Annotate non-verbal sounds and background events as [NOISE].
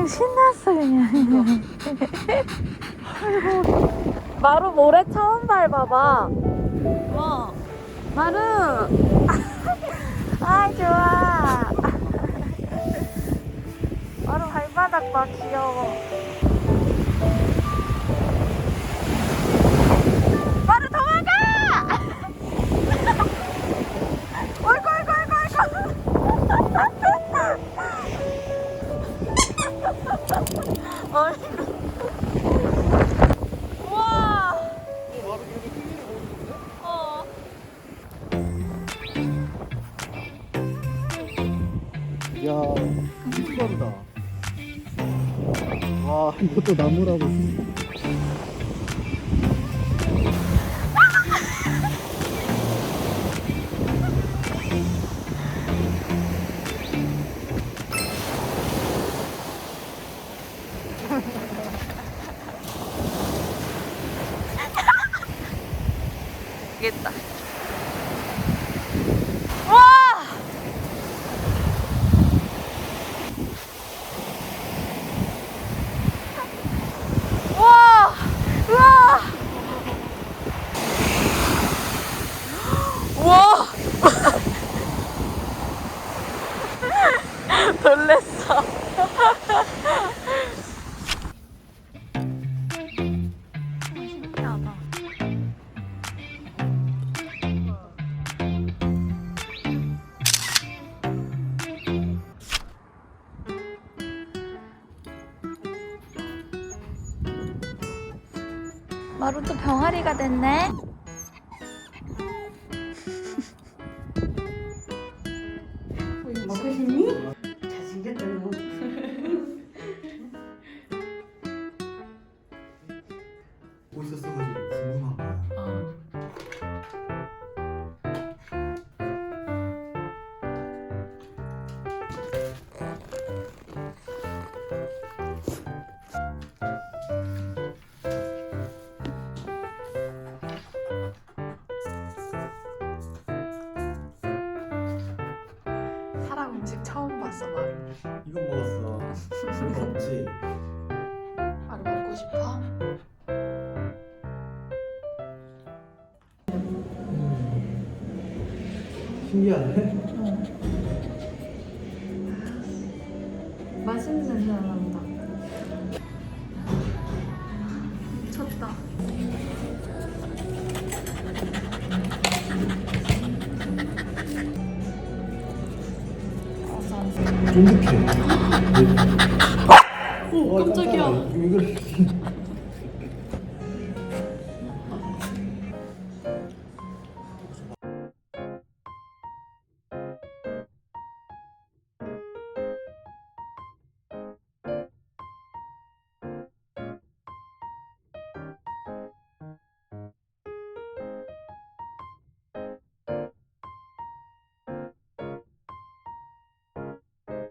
그냥 신났어 그냥. 아이고. 마루 모래 처음 밟아봐. 와. 마루. 아 좋아. 마루 발바닥 봐 귀여워. 어이구. 우와. 어. 야, 신기하다. 와, 이것도 나무라고. 되겠다. 와! 와! 우와! 와! [LAUGHS] 놀랬어. 마루도 병아리가 됐네. 먹고 싶니? 잘생겼다 너. 보고 있었어가지고 궁금한 봤어 마루 이건 먹었어. 이거 없지. 마루 먹고 싶어? 신기하네. 맛있는 냄새 난 쫀득해. 어, 깜짝이야. 왜 그래?